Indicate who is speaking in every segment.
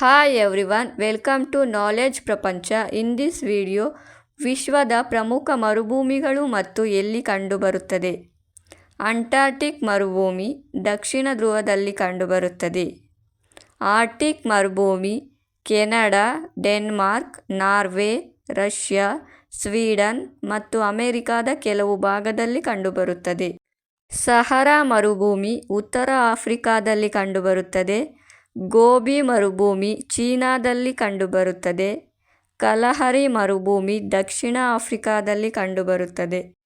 Speaker 1: Hi everyone welcome to knowledge Prapancha in this video ವಿಶ್ವದ ಪ್ರಮುಖ ಮರುಭೂಮಿಗಳು ಮತ್ತು ಎಲ್ಲಿ ಕಂಡುಬರುತ್ತದೆ? ಅಂಟಾರ್ಟಿಕ್ ಮರುಭೂಮಿ ದಕ್ಷಿಣ ಧ್ರುವದಲ್ಲಿ ಕಂಡುಬರುತ್ತದೆ. ಆರ್ಟಿಕ್ ಮರುಭೂಮಿ Canada, Denmark, Norway, Russia, Sweden ಮತ್ತು ಅಮೆರಿಕಾದ ಕೆಲವು ಭಾಗದಲ್ಲಿ ಕಂಡುಬರುತ್ತದೆ. ಸಹರಾ ಮರುಭೂಮಿ ಉತ್ತರ ಆಫ್ರಿಕಾದಲ್ಲಿ ಕಂಡುಬರುತ್ತದೆ. ಗೋಬಿ ಮರುಭೂಮಿ ಚೀನಾದಲ್ಲಿ ಕಂಡುಬರುತ್ತದೆ. ಕಲಹರಿ ಮರುಭೂಮಿ ದಕ್ಷಿಣ ಆಫ್ರಿಕಾದಲ್ಲಿ ಕಂಡುಬರುತ್ತದೆ.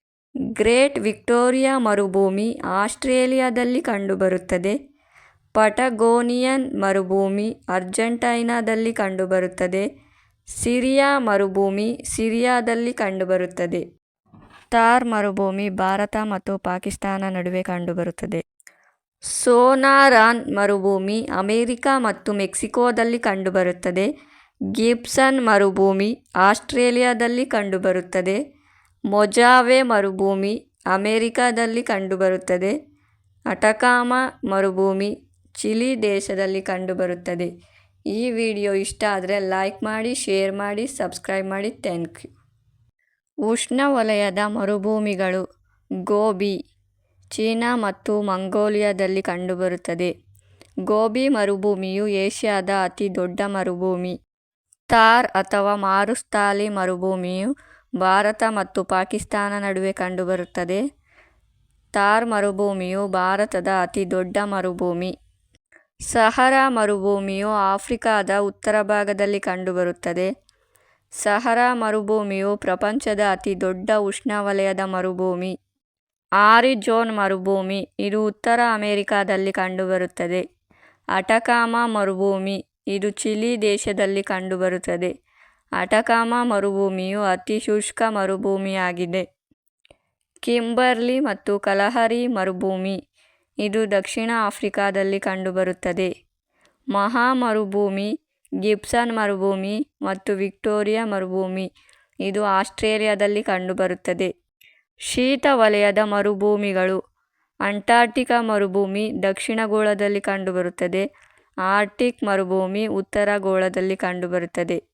Speaker 1: ಗ್ರೇಟ್ ವಿಕ್ಟೋರಿಯಾ ಮರುಭೂಮಿ ಆಸ್ಟ್ರೇಲಿಯಾದಲ್ಲಿ ಕಂಡುಬರುತ್ತದೆ. ಪಟಗೋನಿಯನ್ ಮರುಭೂಮಿ ಅರ್ಜೆಂಟೈನಾದಲ್ಲಿ ಕಂಡುಬರುತ್ತದೆ. ಸಿರಿಯಾ ಮರುಭೂಮಿ ಸಿರಿಯಾದಲ್ಲಿ ಕಂಡುಬರುತ್ತದೆ. ಥಾರ್ ಮರುಭೂಮಿ ಭಾರತ ಮತ್ತು ಪಾಕಿಸ್ತಾನ ನಡುವೆ ಕಂಡುಬರುತ್ತದೆ. ಸೋನಾರಾನ್ ಮರುಭೂಮಿ ಅಮೆರಿಕ ಮತ್ತು ಮೆಕ್ಸಿಕೋದಲ್ಲಿ ಕಂಡುಬರುತ್ತದೆ. ಗಿಬ್ಸನ್ ಮರುಭೂಮಿ ಆಸ್ಟ್ರೇಲಿಯಾದಲ್ಲಿ ಕಂಡುಬರುತ್ತದೆ. ಮೊಜಾವೆ ಮರುಭೂಮಿ ಅಮೆರಿಕಾದಲ್ಲಿ ಕಂಡುಬರುತ್ತದೆ. ಅಟಕಾಮ ಮರುಭೂಮಿ ಚಿಲಿ ದೇಶದಲ್ಲಿ ಕಂಡುಬರುತ್ತದೆ. ಈ ವಿಡಿಯೋ ಇಷ್ಟ ಆದರೆ ಲೈಕ್ ಮಾಡಿ, ಶೇರ್ ಮಾಡಿ, ಸಬ್ಸ್ಕ್ರೈಬ್ ಮಾಡಿ. Thank you. ಉಷ್ಣವಲಯದ ಮರುಭೂಮಿಗಳು ಗೋಬಿ. ಚೀನಾ ಮತ್ತು ಮಂಗೋಲಿಯಾದಲ್ಲಿ ಕಂಡುಬರುತ್ತದೆ. ಗೋಬಿ ಮರುಭೂಮಿಯು ಏಷ್ಯಾದ ಅತಿ ದೊಡ್ಡ ಮರುಭೂಮಿ. ಥಾರ್ ಅಥವಾ ಮಾರುಸ್ಥಾಲಿ ಮರುಭೂಮಿಯು ಭಾರತ ಮತ್ತು ಪಾಕಿಸ್ತಾನ ನಡುವೆ ಕಂಡುಬರುತ್ತದೆ. ಥಾರ್ ಮರುಭೂಮಿಯು ಭಾರತದ ಅತಿ ದೊಡ್ಡ ಮರುಭೂಮಿ. ಸಹರಾ ಮರುಭೂಮಿಯು ಆಫ್ರಿಕಾದ ಉತ್ತರ ಭಾಗದಲ್ಲಿ ಕಂಡುಬರುತ್ತದೆ. ಸಹರಾ ಮರುಭೂಮಿಯು ಪ್ರಪಂಚದ ಅತಿ ದೊಡ್ಡ ಉಷ್ಣವಲಯದ ಮರುಭೂಮಿ. ಆರಿಜೋನ್ ಮರುಭೂಮಿ. ಇದು ಉತ್ತರ ಅಮೆರಿಕಾದಲ್ಲಿ ಕಂಡುಬರುತ್ತದೆ. ಅಟಕಾಮ ಮರುಭೂಮಿ. ಇದು ಚಿಲಿ ದೇಶದಲ್ಲಿ ಕಂಡುಬರುತ್ತದೆ. ಅಟಕಾಮ ಮರುಭೂಮಿಯು ಅತಿ ಶುಷ್ಕ ಮರುಭೂಮಿಯಾಗಿದೆ. ಕಿಂಬರ್ಲಿ ಮತ್ತು ಕಲಹರಿ ಮರುಭೂಮಿ. ಇದು ದಕ್ಷಿಣ ಆಫ್ರಿಕಾದಲ್ಲಿ ಕಂಡುಬರುತ್ತದೆ. ಮಹಾ ಮರುಭೂಮಿ, ಗಿಬ್ಸನ್ ಮರುಭೂಮಿ ಮತ್ತು ವಿಕ್ಟೋರಿಯಾ ಮರುಭೂಮಿ. ಇದು ಆಸ್ಟ್ರೇಲಿಯಾದಲ್ಲಿ ಕಂಡುಬರುತ್ತದೆ. ಶೀತ ವಲಯದ ಮರುಭೂಮಿಗಳು. ಅಂಟಾರ್ಟಿಕಾ ಮರುಭೂಮಿ ದಕ್ಷಿಣ ಗೋಳದಲ್ಲಿ ಕಂಡುಬರುತ್ತದೆ. ಆರ್ಟಿಕ್ ಮರುಭೂಮಿ ಉತ್ತರ ಗೋಳದಲ್ಲಿ ಕಂಡುಬರುತ್ತದೆ.